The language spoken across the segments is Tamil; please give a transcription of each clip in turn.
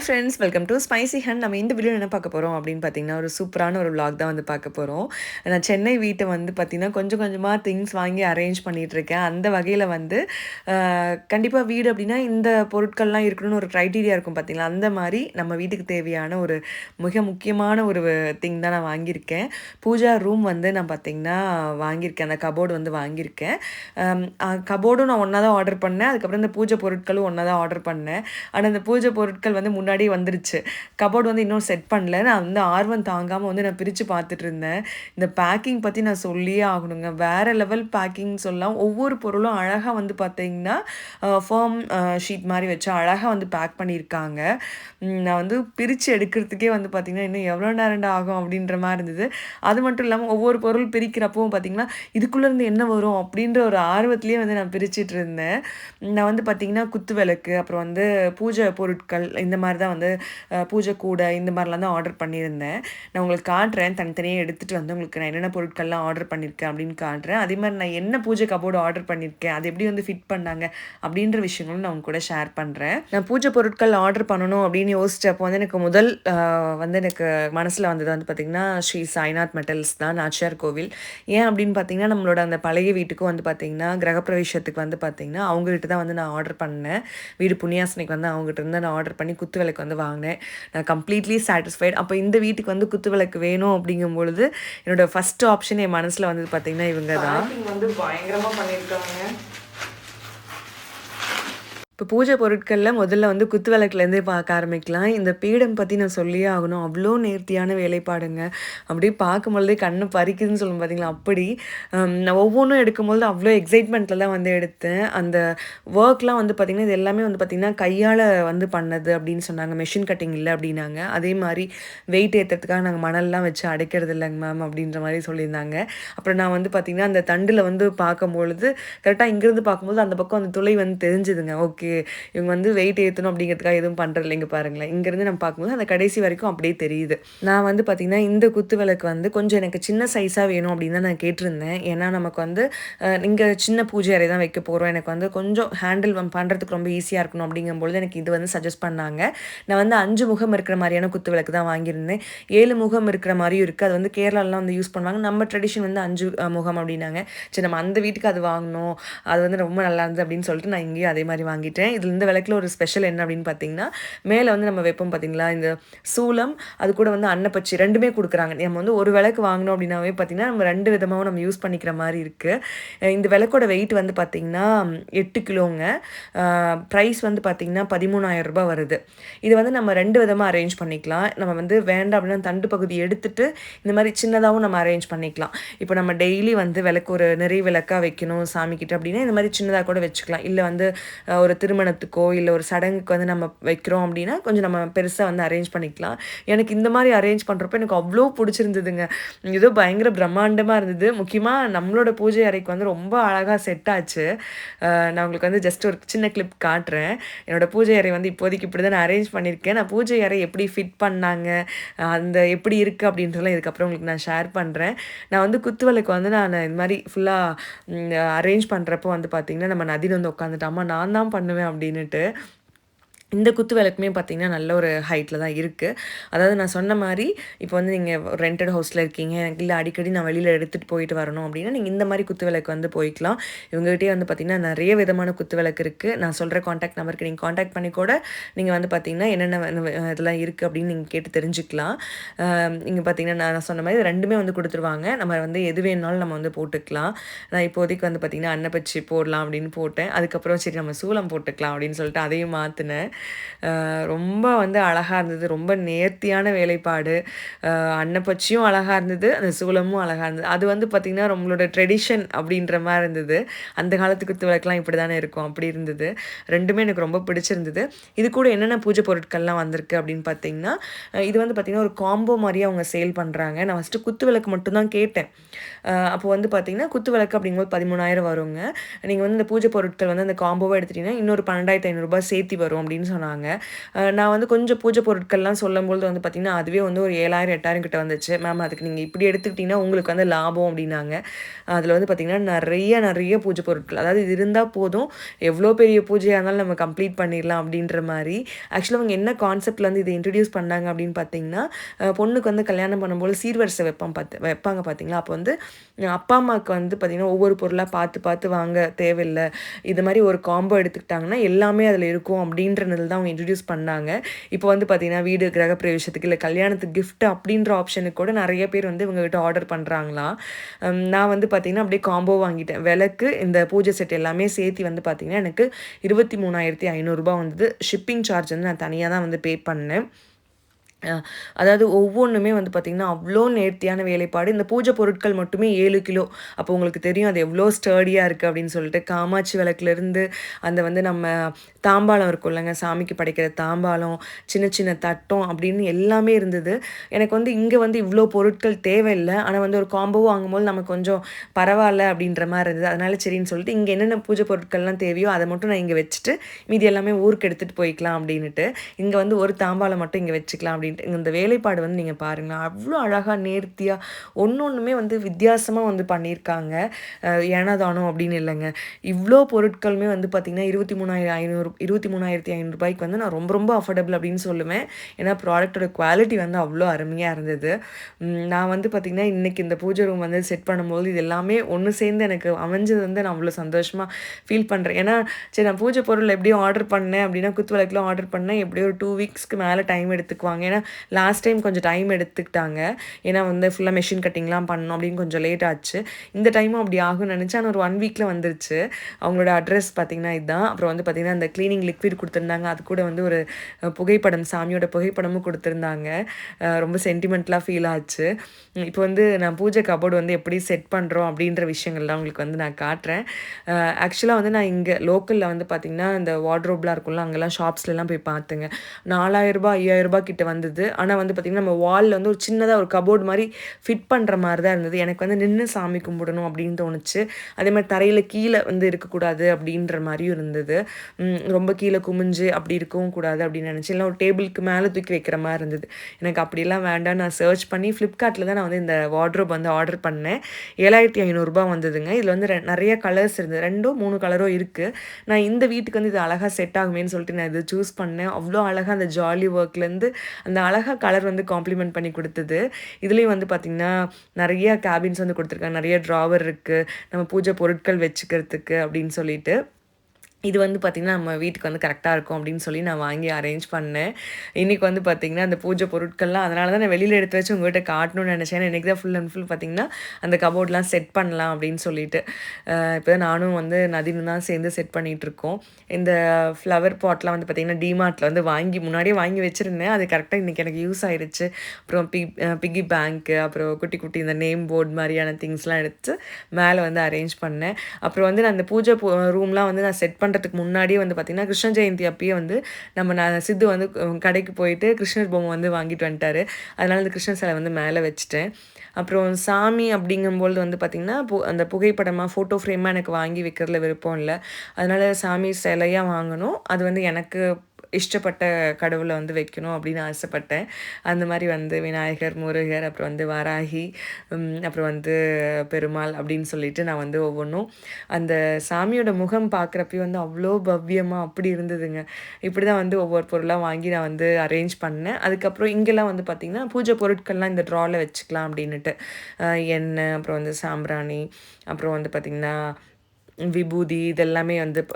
Hi friends welcome to spicy hunt நம்ம இந்த வீடியோ என்ன பார்க்க போகிறோம் அப்படின்னு பார்த்தீங்கன்னா ஒரு சூப்பரான ஒரு vlog தான் வந்து பார்க்க போகிறோம் நான் சென்னை வீட்டை வந்து பார்த்திங்கன்னா கொஞ்சம் கொஞ்சமாக திங்ஸ் வாங்கி அரேஞ்ச் பண்ணிகிட்ருக்கேன் அந்த வகையில் வந்து கண்டிப்பாக வீடு அப்படின்னா இந்த பொருட்கள்லாம் இருக்கணும்னு ஒரு க்ரைட்டீரியா இருக்கும் பார்த்திங்களா? அந்த மாதிரி நம்ம வீட்டுக்கு தேவையான ஒரு மிக முக்கியமான ஒரு திங் தான் நான் வாங்கியிருக்கேன். பூஜா ரூம் வந்து நான் பார்த்திங்கன்னா வாங்கியிருக்கேன். அந்த கபோர்டு வந்து வாங்கியிருக்கேன். கபோர்டும் நான் ஒன்றா தான் ஆர்டர் பண்ணேன். அதுக்கப்புறம் இந்த பூஜை பொருட்களும் ஒன்றா தான் ஆர்டர் பண்ணேன். ஆனால் அந்த பூஜை பொருட்கள் வந்து முன்னாடி முன்னாடி வந்துருச்சு. கபோர்டு வந்து இன்னும் செட் பண்ணல. நான் வந்து ஆர்வம் தாங்காமல் வந்து நான் பிரித்து பார்த்துட்டு இருந்தேன். இந்த பேக்கிங் பற்றி நான் சொல்லியே ஆகணுங்க. வேறு லெவல் பேக்கிங் சொல்லலாம். ஒவ்வொரு பொருளும் அழகாக வந்து பார்த்தீங்கன்னா ஃபார்ம் ஷீட் மாதிரி வச்சு அழகாக வந்து பேக் பண்ணியிருக்காங்க. நான் வந்து பிரித்து எடுக்கிறதுக்கே வந்து பார்த்திங்கன்னா இன்னும் எவ்வளோ நேரம் ஆகும் அப்படின்ற மாதிரி இருந்தது. அது மட்டும் இல்லாமல் ஒவ்வொரு பொருள் பிரிக்கிறப்பவும் பார்த்திங்கன்னா இதுக்குள்ளேருந்து என்ன வரும் அப்படின்ற ஒரு ஆர்வத்திலேயே வந்து நான் பிரிச்சுட்டு இருந்தேன். நான் வந்து பார்த்திங்கன்னா குத்து விளக்கு அப்புறம் வந்து பூஜை பொருட்கள் இந்த மாதிரி தான் வந்து பூஜை கூடை இந்த மாதிரிலாம் தான் ஆர்டர் பண்ணியிருந்தேன். நான் உங்களுக்கு காட்டுறேன். தனித்தனியாக எடுத்துகிட்டு வந்து உங்களுக்கு நான் என்னென்ன பொருட்கள்லாம் ஆர்டர் பண்ணியிருக்கேன் அப்படின்னு காட்டுறேன். அதே மாதிரி நான் என்ன பூஜை கபோர்டு ஆர்டர் பண்ணியிருக்கேன் அது எப்படி வந்து ஃபிட் பண்ணாங்க அப்படின்ற விஷயங்களும் நான் உங்க கூட ஷேர் பண்ணுறேன் நான் பூஜை பொருட்கள் ஆர்டர் பண்ணணும் அப்படின்னு யோசிச்சப்போ வந்து எனக்கு முதல் வந்து எனக்கு மனசில் வந்தது வந்து பார்த்திங்கன்னா ஸ்ரீ சாய்நாத் மெட்டல்ஸ் தான் நாச்சியார் கோவில். ஏன் அப்படின்னு பார்த்தீங்கன்னா நம்மளோட அந்த பழைய வீட்டுக்கும் வந்து பார்த்திங்கன்னா கிரகப்பிரவேசத்துக்கு வந்து பார்த்திங்கன்னா அவங்ககிட்ட தான் வந்து நான் ஆர்டர் பண்ணேன். வீடு புண்ணியாசனைக்கு வந்து அவங்ககிட்ட இருந்து நான் ஆர்டர் பண்ணி குத்து விளக்கு வந்து வாங்கினேன். நான் கம்ப்ளீட்லி சாட்டிஸ்ஃபைட் அப்போ இந்த வீட்டுக்கு வந்து குத்து விளக்கு வேணும் அப்படிங்கும் பொழுது என்னோட ஃபர்ஸ்ட் ஆப்ஷன் என் மனசில் வந்து பார்த்திங்கன்னா இவங்க தான் வந்து பயங்கரமாக பண்ணியிருக்காங்க இப்போ பூஜை பொருட்களில் முதல்ல வந்து குத்து விளக்குலேருந்தே பார்க்க ஆரம்பிக்கலாம். இந்த பீடம் பற்றி நான் சொல்லியே ஆகணும். அவ்வளோ நேர்த்தியான வேலைப்பாடுங்க. அப்படியே பார்க்கும்பொழுதே கண்ணு பறிக்குதுன்னு சொல்லும் பார்த்தீங்களா அப்படி. நான் ஒவ்வொன்றும் எடுக்கும்போது அவ்வளோ எக்ஸைட்மெண்ட்டில் தான் வந்து எடுத்தேன். அந்த ஒர்க்லாம் வந்து பார்த்திங்கன்னா இது எல்லாமே வந்து பார்த்திங்கன்னா கையால் வந்து பண்ணது அப்படின்னு சொன்னாங்க. மெஷின் கட்டிங் இல்லை அப்படின்னாங்க. அதே மாதிரி வெயிட் ஏற்றுறதுக்காக நாங்கள் மணல்லாம் வச்சு அடைக்கிறது இல்லைங்க மேம் அப்படின்ற மாதிரி சொல்லியிருந்தாங்க. அப்புறம் நான் வந்து பார்த்திங்கன்னா அந்த தண்டில் வந்து பார்க்கும்பொழுது கரெக்டாக இங்கேருந்து பார்க்கும்போது அந்த பக்கம் அந்த துளை வந்து தெரிஞ்சுதுங்க. ஓகே இவங்க வந்து வெயிட் ஏற்றணும் அப்படிங்கிறதுக்காக எதுவும் பண்ணுறது இல்லைங்க பாருங்களேன். இங்கேருந்து நம்ம பார்க்கும்போது அந்த கடைசி வரைக்கும் அப்படியே தெரியுது. நான் வந்து பார்த்திங்கன்னா இந்த குத்து விளக்கு வந்து கொஞ்சம் எனக்கு சின்ன சைஸாக வேணும் அப்படின்னு தான் நான் கேட்டிருந்தேன். ஏன்னா நமக்கு வந்து இங்கே சின்ன பூஜை அறை தான் வைக்க போகிறோம் எனக்கு வந்து கொஞ்சம் ஹேண்டில் பண்ணுறதுக்கு ரொம்ப ஈஸியாக இருக்கணும் அப்படிங்கும்பொழுது எனக்கு இது வந்து சஜஸ்ட் பண்ணாங்க. நான் வந்து அஞ்சு முகம் இருக்கிற மாதிரியான குத்து விளக்கு தான் வாங்கியிருந்தேன். ஏழு முகம் இருக்கிற மாதிரியும் இருக்குது அது வந்து கேரளாலாம் வந்து யூஸ் பண்ணுவாங்க. நம்ம ட்ரெடிஷன் வந்து அஞ்சு முகம் அப்படின்னாங்க. சரி நம்ம அந்த வீட்டுக்கு அது வாங்கணும். அது வந்து ரொம்ப நல்லா இருந்தது அப்படின்னு சொல்லிட்டு நான் இங்கேயும் அதே மாதிரி வாங்கிட்டு வாங்கிட்டேன் இதில் இந்த விளக்கில் ஒரு ஸ்பெஷல் என்ன அப்படின்னு பார்த்தீங்கன்னா மேலே வந்து நம்ம வைப்போம் பார்த்தீங்களா இந்த சூளம் அது கூட வந்து அன்னப்பச்சி ரெண்டுமே கொடுக்குறாங்க. நம்ம வந்து ஒரு விளக்கு வாங்கினோம் அப்படின்னாவே பார்த்தீங்கன்னா நம்ம ரெண்டு விதமாகவும் நம்ம யூஸ் பண்ணிக்கிற மாதிரி இருக்குது இந்த விளக்கோட வெயிட் வந்து பார்த்திங்கன்னா எட்டு கிலோங்க. ப்ரைஸ் வந்து பார்த்தீங்கன்னா பதிமூணாயிரம் ரூபாய் வருது. இது வந்து நம்ம ரெண்டு விதமாக அரேஞ்ச் பண்ணிக்கலாம். நம்ம வந்து வேண்டாம் அப்படின்னா தண்டு பகுதி எடுத்துட்டு இந்த மாதிரி சின்னதாகவும் நம்ம அரேஞ்ச் பண்ணிக்கலாம். இப்போ நம்ம டெய்லி வந்து விளக்கு ஒரு நிறைய விளக்காக வைக்கணும் சாமிக்கிட்ட அப்படின்னா இந்த மாதிரி சின்னதாக கூட வச்சுக்கலாம். இல்லை வந்து ஒரு திரு திருமணத்துக்கோ இல்லை ஒரு சடங்குக்கு வந்து நம்ம வைக்கிறோம் அப்படின்னா கொஞ்சம் நம்ம பெருசாக வந்து அரேஞ்ச் பண்ணிக்கலாம். எனக்கு இந்த மாதிரி அரேஞ்ச் பண்ணுறப்ப எனக்கு அவ்வளோ பிடிச்சிருந்ததுங்க. ஏதோ பயங்கர பிரம்மாண்டமாக இருந்தது. முக்கியமாக நம்மளோட பூஜை அறைக்கு வந்து ரொம்ப அழகாக செட் ஆச்சு. நான் உங்களுக்கு வந்து ஜஸ்ட் ஒரு சின்ன கிளிப் காட்டுறேன். என்னோடய பூஜை அறை வந்து இப்போதைக்கு இப்படி தான் நான் அரேஞ்ச் பண்ணியிருக்கேன். நான் பூஜை அறை எப்படி ஃபிட் பண்ணாங்க அந்த எப்படி இருக்குது அப்படின்றதெல்லாம் இதுக்கப்புறம் உங்களுக்கு நான் ஷேர் பண்ணுறேன் நான் வந்து குத்துவலுக்கு வந்து நான் இந்த மாதிரி ஃபுல்லாக அரேஞ்ச் பண்ணுறப்போ வந்து பார்த்திங்கன்னா நம்ம நதியில் வந்து உட்காந்துட்டாமா. நான் தான் பண்ணுவேன். அப்படின்னுட்டு இந்த குத்து விளக்குமே பார்த்தீங்கன்னா நல்ல ஒரு ஹைட்டில் தான் இருக்குது அதாவது நான் சொன்ன மாதிரி இப்போ வந்து நீங்கள் ரெண்டட் ஹவுஸில் இருக்கீங்க எனக்கு இல்லை அடிக்கடி நான் வெளியில் எடுத்துகிட்டு போயிட்டு வரணும் அப்படின்னா நீங்கள் இந்த மாதிரி குத்து விளக்கு வந்து போய்க்கலாம். இவங்ககிட்டே வந்து பார்த்திங்கன்னா நிறைய விதமான குத்து விளக்கு இருக்குது நான் சொல்கிற காண்டாக்ட் நம்பருக்கு நீங்கள் காண்டாக்ட் பண்ணி கூட நீங்கள் வந்து பார்த்தீங்கன்னா என்னென்ன இதெல்லாம் இருக்குது அப்படின்னு நீங்கள் கேட்டு தெரிஞ்சுக்கலாம். இங்கே பார்த்தீங்கன்னா நான் சொன்ன மாதிரி ரெண்டுமே வந்து கொடுத்துருவாங்க. நம்ம வந்து எது வேணாலும் நம்ம வந்து போட்டுக்கலாம். நான் இப்போதைக்கு வந்து பார்த்திங்கன்னா அன்னப்பச்சி போடலாம் அப்படின்னு போட்டேன். அதுக்கப்புறம் சரி நம்ம சூளம் போட்டுக்கலாம் அப்படின்னு சொல்லிட்டு அதையும் மாற்றினேன் ரொம்ப வந்து அழகாக இருந்தது. ரொம்ப நேர்த்தியான வேலைப்பாடு. அன்னப்பச்சியும் அழகாக இருந்தது. அந்த சூளமும் அழகாக இருந்தது. அது வந்து பார்த்திங்கன்னா நம்மளோட ட்ரெடிஷன் அப்படின்ற மாதிரி இருந்தது. அந்த காலத்து குத்து விளக்குலாம் இப்படி தானே இருக்கும். அப்படி இருந்தது. ரெண்டுமே எனக்கு ரொம்ப பிடிச்சிருந்தது. இது கூட என்னென்ன பூஜை பொருட்கள்லாம் வந்திருக்கு அப்படின்னு பார்த்தீங்கன்னா இது வந்து பார்த்திங்கன்னா ஒரு காம்போ மாதிரியே அவங்க சேல் பண்ணுறாங்க நான் ஃபஸ்ட்டு குத்து விளக்கு மட்டும்தான் கேட்டேன். அப்போ வந்து பார்த்திங்கன்னா குத்து விளக்கு அப்படிங்கும்போது பதிமூணாயிரம் வருங்க. நீங்கள் வந்து இந்த பூஜை பொருட்கள் வந்து அந்த காம்போவை எடுத்துட்டிங்கன்னா இன்னொரு பன்னெண்டாயிரத்து ஐநூறுரூபா சேர்த்தி வரும் அப்படின்னு சொன்னாங்க. நான் வந்து கொஞ்சம் பூஜை பொருட்கள்லாம் சொல்லும்போது வந்து பார்த்திங்கன்னா அதுவே வந்து ஒரு ஏழாயிரம் எட்டாயிரம் கிட்ட வந்துச்சு. மேம் அதுக்கு நீங்கள் இப்படி எடுத்துக்கிட்டிங்கன்னா உங்களுக்கு வந்து லாபம் அப்படின்னாங்க. அதில் வந்து பார்த்திங்கன்னா நிறைய நிறைய பூஜை பொருட்கள். அதாவது இது இருந்தால் போதும். எவ்வளோ பெரிய பூஜையாக இருந்தாலும் நம்ம கம்ப்ளீட் பண்ணிடலாம் அப்படின்ற மாதிரி. ஆக்சுவலாக அவங்க என்ன கான்செப்டில் வந்து இதை இன்ட்ரடியூஸ் பண்ணாங்க அப்படின்னு பார்த்தீங்கன்னா பொண்ணுக்கு வந்து கல்யாணம் பண்ணும்போது சீர்வரிசை வைப்பான் பார்த்து வைப்பாங்க பார்த்தீங்களா அப்போ வந்து அப்பா அம்மாவுக்கு வந்து பார்த்திங்கன்னா ஒவ்வொரு பொருளாக பார்த்து பார்த்து வாங்க தேவையில்லை. இது மாதிரி ஒரு காம்போ எடுத்துக்கிட்டாங்கன்னா எல்லாமே அதில் இருக்கும் அப்படின்றது அப்படின்றதுல தான் அவங்க இன்ட்ரடியூஸ் பண்ணாங்க. இப்போ வந்து பார்த்திங்கன்னா வீடு கிரகப்பிரவேசத்துக்கு இல்லை கல்யாணத்துக்கு கிஃப்ட் அப்படின்ற ஆப்ஷனுக்கு கூட நிறைய பேர் வந்து இவங்ககிட்ட ஆர்டர் பண்ணுறாங்களாம் நான் வந்து பார்த்திங்கன்னா அப்படியே காம்போ வாங்கிட்டேன். விளக்கு இந்த பூஜை செட் எல்லாமே சேர்த்து வந்து பார்த்திங்கன்னா எனக்கு இருபத்தி மூணாயிரத்தி ஐநூறுரூபா வந்தது. ஷிப்பிங் சார்ஜ் வந்து நான் தனியாக தான் வந்து பே பண்ணேன். அதாவது ஒவ்வொன்றுமே வந்து பார்த்திங்கன்னா அவ்வளோ நேர்த்தியான வேலைப்பாடு. இந்த பூஜை பொருட்கள் மட்டுமே ஏழு கிலோ. அப்போ உங்களுக்கு தெரியும் அது எவ்வளோ ஸ்டர்டியாக இருக்குது அப்படின்னு சொல்லிட்டு காமாட்சி விளக்குலேருந்து அந்த வந்து நம்ம தாம்பாளம் இருக்கும் இல்லைங்க சாமிக்கு படைக்கிற தாம்பாளம் சின்ன சின்ன தட்டம் அப்படின்னு எல்லாமே இருந்தது. எனக்கு வந்து இங்கே வந்து இவ்வளோ பொருட்கள் தேவையில்லை. ஆனால் வந்து ஒரு காம்போ வாங்கும்போது நமக்கு கொஞ்சம் பரவாயில்ல அப்படின்ற மாதிரி இருந்தது. அதனால சரின்னு சொல்லிட்டு இங்கே என்னென்ன பூஜை பொருட்கள்லாம் தேவையோ அதை மட்டும் நான் இங்கே வச்சுட்டு மீதி எல்லாமே ஊருக்கு எடுத்துகிட்டு போய்க்கலாம் அப்படின்ட்டு இங்கே வந்து ஒரு தாம்பாளம் மட்டும் இங்கே வச்சுக்கலாம் அப்படின்னு அப்படின்ட்டு. இந்த வேலைப்பாடு வந்து நீங்கள் பாருங்களேன் அவ்வளோ அழகாக நேர்த்தியாக ஒன்று ஒன்றுமே வந்து வித்தியாசமாக வந்து பண்ணியிருக்காங்க. ஏனதானோ அப்படின்னு இல்லைங்க. இவ்வளோ பொருட்களுமே வந்து பார்த்திங்கன்னா இருபத்தி மூணாயிரம் ஐநூறு இருபத்தி மூணாயிரத்தி ஐநூறுபாய்க்கு வந்து நான் ரொம்ப ரொம்ப அஃபோர்டபுள் அப்படின்னு சொல்லுவேன். ஏன்னா ப்ராடக்ட்டோட குவாலிட்டி வந்து அவ்வளோ அருமையாக இருந்தது. நான் வந்து பார்த்திங்கன்னா இன்றைக்கி இந்த பூஜை ரூம் வந்து செட் பண்ணும்போது இது எல்லாமே ஒன்று சேர்ந்து எனக்கு அமைஞ்சது வந்து நான் அவ்வளோ சந்தோஷமாக ஃபீல் பண்ணுறேன் ஏன்னா சரி நான் பூஜை பொருள் எப்படியும் ஆர்டர் பண்ணேன் அப்படின்னா குத்து விளக்குலாம் ஆர்டர் பண்ணேன். எப்படியும் ஒரு டூ வீக்ஸ்க்கு மேலே டைம் எடுத்துக்குவாங்க. ஏன்னா லாஸ்ட் டைம் கொஞ்சம் டைம் எடுத்துக்கிட்டாங்க. ஏன்னா வந்து ஃபுல்லாக மெஷின் கட்டிங்லாம் பண்ணணும் அப்படின்னு கொஞ்சம் லேட் ஆச்சு. இந்த டைமும் அப்படி ஆகும்னு நினச்சேன் ஆனால் ஒரு ஒன் வீக்கில் வந்துருச்சு. அவங்களோட அட்ரஸ் பார்த்திங்கன்னா இதுதான் அப்புறம் வந்து பார்த்திங்கன்னா அந்த க்ளீனிங் லிக்விட் கொடுத்துருந்தாங்க. அது கூட வந்து ஒரு புகைப்படம் சாமியோட புகைப்படமும் கொடுத்துருந்தாங்க. ரொம்ப சென்டிமெண்ட்லாம் ஃபீல் ஆச்சு. இப்போ வந்து நான் பூஜை கபோர்டு வந்து எப்படி செட் பண்ணுறோம் அப்படின்ற விஷயங்கள்லாம் உங்களுக்கு வந்து நான் காட்டுறேன். ஆக்சுவலாக வந்து நான் இங்கே லோக்கலில் வந்து பார்த்திங்கன்னா இந்த வார்ட்ரோப்லாம் இருக்கும்ல அங்கெல்லாம் ஷாப்ஸ்லலாம் போய் பார்த்துங்க நாலாயிரரூபா ஐயாயிரரூபா கிட்ட இருந்தது. ஆனால் வந்து பார்த்திங்கன்னா நம்ம வாலில் வந்து ஒரு சின்னதாக ஒரு கபோர்டு மாதிரி ஃபிட் பண்ணுற மாதிரி தான் இருந்தது. எனக்கு வந்து நின்று சாமி கும்பிடணும் அப்படின்னு தோணுச்சு. அதே மாதிரி தரையில் கீழே வந்து இருக்கக்கூடாது அப்படின்ற மாதிரியும் இருந்தது. ரொம்ப கீழே குமிஞ்சு அப்படி இருக்கவும் கூடாது அப்படின்னு நினச்சி இல்லை ஒரு டேபிளுக்கு மேலே தூக்கி வைக்கிற மாதிரி இருந்தது. எனக்கு அப்படிலாம் வேண்டாம். நான் சர்ச் பண்ணி ஃப்ளிப்கார்ட்டில் தான் நான் வந்து இந்த வார்ட்ரோப் வந்து ஆர்டர் பண்ணேன். ஏழாயிரத்தி ஐநூறுரூபா வந்ததுங்க. இதில் வந்து ரெ- நிறைய கலர்ஸ் இருந்தது. ரெண்டோ மூணு கலரோ இருக்குது நான் இந்த வீட்டுக்கு வந்து இது அழகாக செட் ஆகுமேன்னு சொல்லிட்டு நான் இது சூஸ் பண்ணேன். அவ்வளோ அழகாக அந்த ஜாலி ஒர்க்லேருந்து அந்த அழகாக கலர் வந்து காம்ப்ளிமெண்ட் பண்ணி கொடுத்தது. இதுலேயும் வந்து பார்த்திங்கன்னா நிறைய கேபின்ஸ் வந்து கொடுத்துருக்காங்க. நிறைய ட்ராவர் இருக்குது நம்ம பூஜை பொருட்கள் வச்சுக்கிறதுக்கு அப்படின்னு சொல்லிட்டு. இது வந்து பார்த்திங்கன்னா நம்ம வீட்டுக்கு வந்து கரெக்டாக இருக்கும் அப்படின்னு சொல்லி நான் வாங்கி அரேஞ்ச் பண்ணேன். இன்றைக்கி வந்து பார்த்திங்கன்னா அந்த பூஜை பொருட்கள்லாம் அதனால தான் நான் வெளியில் எடுத்து வச்சு உங்கள்கிட்ட காட்டணும்னு நினச்சேன். எனக்கு தான் ஃபுல் அண்ட் ஃபுல் பார்த்திங்கன்னா அந்த கபோர்ட்லாம் செட் பண்ணலாம் அப்படின்னு சொல்லிட்டு. இப்போ தான் நானும் வந்து நதினும் தான் சேர்ந்து செட் பண்ணிகிட்ருக்கோம் இந்த ஃப்ளவர் பாட்லாம் வந்து பார்த்திங்கன்னா டிமார்ட்டில் வந்து வாங்கி முன்னாடியே வாங்கி வச்சுருந்தேன். அது கரெக்டாக இன்றைக்கி எனக்கு யூஸ் ஆயிடுச்சு அப்புறம் பி பிக்கி பேங்க்கு அப்புறம் குட்டி குட்டி இந்த நேம் போர்டு மாதிரியான திங்ஸ்லாம் எடுத்து மேலே வந்து அரேஞ்ச் பண்ணேன். அப்புறம் வந்து நான் அந்த பூஜை ரூம்லாம் வந்து நான் செட் பண்ணுறதுக்கு முன்னாடியே வந்து பார்த்திங்கன்னா கிருஷ்ண ஜெயந்தி அப்பயே வந்து நம்ம நான் சித்து வந்து கடைக்கு போயிட்டு கிருஷ்ணர் பொம்மை வந்து வாங்கிட்டு வந்துட்டாரு. அதனால் அந்த கிருஷ்ணர் சிலை வந்து மேலே வச்சுட்டேன். அப்புறம் சாமி அப்படிங்கும்போது வந்து பார்த்திங்கன்னா பு அந்த புகைப்படமாக ஃபோட்டோ ஃப்ரேமாக எனக்கு வாங்கி வைக்கிறதுல விருப்பம் இல்லை. அதனால் சாமி சிலையாக வாங்கணும். அது வந்து எனக்கு இஷ்டப்பட்ட கடவுளை வந்து வைக்கணும் அப்படின்னு ஆசைப்பட்டேன். அந்த மாதிரி வந்து விநாயகர் முருகர் அப்புறம் வந்து வராகி அப்புறம் வந்து பெருமாள் அப்படின்னு சொல்லிட்டு நான் வந்து ஒவ்வொன்றும் அந்த சாமியோட முகம் பார்க்குறப்பயும் வந்து அவ்வளோ பவ்யமாக அப்படி இருந்ததுங்க. இப்படி தான் வந்து ஒவ்வொரு பொருளாக வாங்கி நான் வந்து அரேஞ்ச் பண்ணேன். அதுக்கப்புறம் இங்கெல்லாம் வந்து பார்த்திங்கன்னா பூஜை பொருட்கள்லாம் இந்த ட்ராவில் வச்சுக்கலாம் அப்படின்னுட்டு. எண்ணெய் அப்புறம் வந்து சாம்பிராணி அப்புறம் வந்து பார்த்திங்கன்னா விபூதி இதெல்லாமே வந்து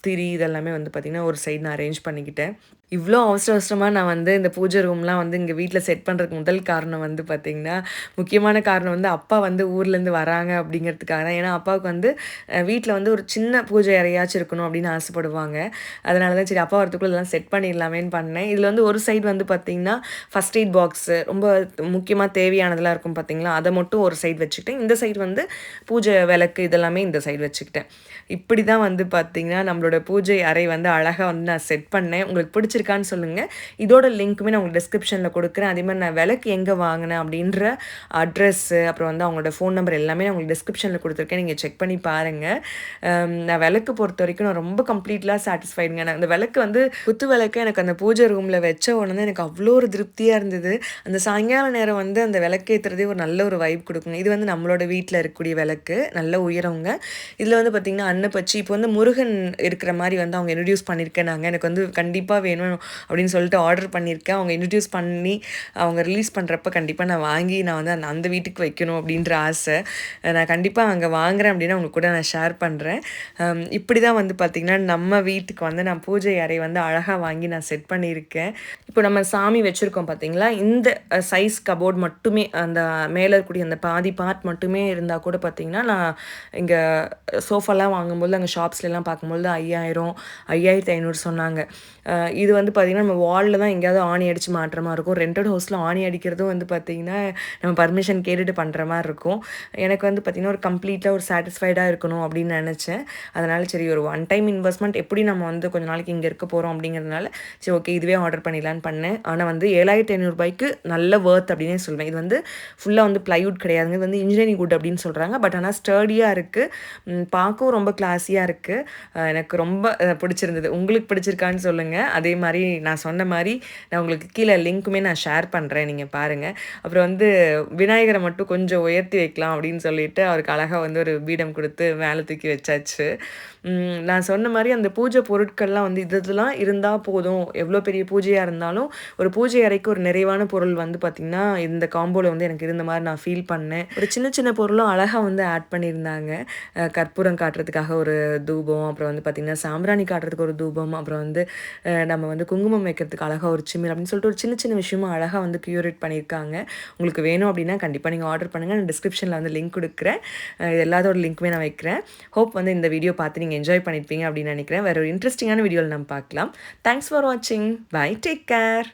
திரி இதெல்லாமே வந்து பார்த்திங்கன்னா ஒரு சைடு நான் அரேஞ்ச் பண்ணிக்கிட்டேன். இவ்வளோ அவசர அவசரமாக நான் வந்து இந்த பூஜை ரூம்லாம் வந்து இங்கே வீட்டில் செட் பண்ணுறதுக்கு முதல் காரணம் வந்து பார்த்திங்கன்னா முக்கியமான காரணம் வந்து அப்பா வந்து ஊர்லேருந்து வராங்க அப்படிங்கிறதுக்காக தான். ஏன்னா அப்பாவுக்கு வந்து வீட்டில் வந்து ஒரு சின்ன பூஜை அறையாச்சும் இருக்கணும் அப்படின்னு ஆசைப்படுவாங்க. அதனால தான் சரி அப்பா வரத்துக்குள்ள எல்லாம் செட் பண்ணிடலாமேன்னு பண்ணேன். இதில் வந்து ஒரு சைடு வந்து பார்த்திங்கன்னா ஃபஸ்ட் எய்ட் பாக்ஸு ரொம்ப முக்கியமாக தேவையானதெல்லாம் இருக்கும் பார்த்திங்களா அதை மட்டும் ஒரு சைடு வச்சுக்கிட்டேன். இந்த சைடு வந்து பூஜை விளக்கு இதெல்லாமே இந்த சைடு வச்சுக்கிட்டேன். இப்படி தான் வந்து பார்த்திங்கன்னா நம்மளோட பூஜை அறை வந்து அழகாக வந்து நான் செட் பண்ணேன். உங்களுக்கு பிடிச்ச பிடிச்சிருக்கான்னு சொல்லுங்கள் இதோட லிங்க்குமே நான் உங்களுக்கு டிஸ்கிரிப்ஷனில் கொடுக்குறேன். அதே மாதிரி நான் விளக்கு எங்கே வாங்கினேன் அப்படின்ற அட்ரஸ்ஸு அப்புறம் வந்து அவங்களோட ஃபோன் நம்பர் எல்லாமே நான் உங்களுக்கு டிஸ்கிரிப்ஷனில் கொடுத்துருக்கேன். நீங்கள் செக் பண்ணி பாருங்கள் நான் விளக்கு பொறுத்த வரைக்கும் நான் ரொம்ப கம்ப்ளீட்லாக சாட்டிஸ்ஃபைடுங்க நான் அந்த விளக்கு வந்து குத்து விளக்கு எனக்கு அந்த பூஜை ரூமில் வச்ச உடனே எனக்கு அவ்வளோ ஒரு திருப்தியாக இருந்தது. அந்த சாயங்கால நேரம் வந்து அந்த விளக்கேற்றுறதே ஒரு நல்ல ஒரு வைப் கொடுக்குங்க. இது வந்து நம்மளோட வீட்டில் இருக்கக்கூடிய விளக்கு. நல்ல உயரவங்க. இதில் வந்து பார்த்திங்கன்னா அன்னப்பச்சி இப்போ வந்து முருகன் இருக்கிற மாதிரி வந்து அவங்க இன்ட்ரடியூஸ் பண்ணியிருக்கேன் நாங்கள் எனக்கு வந்து கண்டிப்பாக வேணும் அப்படின்னு சொல்லிட்டு ஆர்டர் பண்ணியிருக்கேன். அவங்க இன்ட்ரடியூஸ் பண்ணி அவங்க ரிலீஸ் பண்ணுறப்ப கண்டிப்பாக நான் வாங்கி நான் வந்து அந்த அந்த வீட்டுக்கு வைக்கணும் அப்படின்ற ஆசை. நான் கண்டிப்பாக அங்கே வாங்குகிறேன் அப்படின்னா அவங்க கூட நான் ஷேர் பண்ணுறேன் இப்படி தான் வந்து பார்த்திங்கன்னா நம்ம வீட்டுக்கு வந்து நான் பூஜை அறை வந்து அழகாக வாங்கி நான் செட் பண்ணியிருக்கேன். இப்போ நம்ம சாமி வச்சுருக்கோம் பார்த்திங்களா இந்த சைஸ் கபோர்ட் மட்டுமே அந்த மேலே இருக்கக்கூடிய அந்த பாதி பார்ட் மட்டுமே இருந்தால் கூட பார்த்திங்கன்னா நான் இங்கே சோஃபாலாம் வாங்கும்போது அங்கே ஷாப்ஸ்லாம் பார்க்கும்போது ஐயாயிரம் ஐயாயிரத்தி ஐநூறு சொன்னாங்க. இது வந்து பார்த்திங்கன்னா நம்ம வாலில் தான் எங்கேயாவது ஆணி அடித்து மாட்டுற மாதிரி இருக்கும். ரெண்டட் ஹவுஸில் ஆணி அடிக்கிறதும் வந்து பார்த்திங்கன்னா நம்ம பர்மிஷன் கேட்டுட்டு பண்ணுற மாதிரி இருக்கும். எனக்கு வந்து பார்த்திங்கன்னா ஒரு கம்ப்ளீட்டாக ஒரு சாட்டிஸ்ஃபைடாக இருக்கணும் அப்படின்னு நினச்சேன். அதனால் சரி ஒரு ஒன் டைம் இன்வெஸ்ட்மெண்ட் எப்படி நம்ம வந்து கொஞ்ச நாளைக்கு இங்கே இருக்க போகிறோம் அப்படிங்கிறதுனால சரி ஓகே இதுவே ஆர்டர் பண்ணிடலான்னு பண்ணேன். ஆனால் வந்து ஏழாயிரத்தி ஐநூறுபாய்க்கு நல்ல ஒர்த் அப்படின்னே சொல்வேன். இது வந்து ஃபுல்லாக வந்து ப்ளைவுட் கிடையாதுங்க. இது வந்து இன்ஜினியரிங் குட் அப்படின்னு சொல்கிறாங்க பட் ஆனால் ஸ்டர்டியாக இருக்குது பார்க்கவும் ரொம்ப கிளாஸியாக இருக்குது எனக்கு ரொம்ப பிடிச்சிருந்தது. உங்களுக்கு பிடிச்சிருக்கான்னு சொல்லுங்கள் அதே மாதிரி மாதிரி நான் சொன்ன மாதிரி நான் உங்களுக்கு கீழே லிங்க்குமே நான் ஷேர் பண்ணுறேன் நீங்கள் பாருங்கள் அப்புறம் வந்து விநாயகரை மட்டும் கொஞ்சம் உயர்த்தி வைக்கலாம் அப்படின்னு சொல்லிட்டு அவருக்கு அழகாக வந்து ஒரு பீடம் கொடுத்து மேலே தூக்கி வச்சாச்சு. நான் சொன்ன மாதிரி அந்த பூஜை பொருட்கள்லாம் வந்து இது இதெல்லாம் இருந்தால் போதும். எவ்வளோ பெரிய பூஜையாக இருந்தாலும் ஒரு பூஜை அறைக்கு ஒரு நிறைவான பொருள் வந்து பார்த்திங்கன்னா இந்த காம்போவில் வந்து எனக்கு இருந்த மாதிரி நான் ஃபீல் பண்ணேன். ஒரு சின்ன சின்ன பொருளும் அழகாக வந்து ஆட் பண்ணியிருந்தாங்க. கற்பூரம் காட்டுறதுக்காக ஒரு தூபம் அப்புறம் வந்து பார்த்திங்கன்னா சாம்பிராணி காட்டுறதுக்கு ஒரு தூபம் அப்புறம் வந்து நம்ம வந்து குங்குமம் வைக்கிறதுக்கு அழகாக ஒரு சிம்மில் அப்படின்னு சொல்லிட்டு ஒரு சின்ன சின்ன விஷயமும் அழகாக வந்து க்யூரேட் பண்ணியிருக்காங்க. உங்களுக்கு வேணும் அப்படின்னா கண்டிப்பாக நீங்கள் ஆர்டர் பண்ணுங்கள் நான் டிஸ்கிரிப்ஷனில் வந்து லிங்க் கொடுக்குறேன். இது எல்லாத்தோட லிங்க்குமே நான் வைக்கிறேன். ஹோப் வந்து இந்த வீடியோ பார்த்து நீங்கள் என்ஜாய் பண்ணியிருப்பீங்க அப்படின்னு நினைக்கிறேன். வேறு ஒரு இன்ட்ரெஸ்டிங்கான வீடியோவில் நம்ம பார்க்கலாம். தேங்க்ஸ் ஃபார் வாட்சிங் பை டேக் கேர்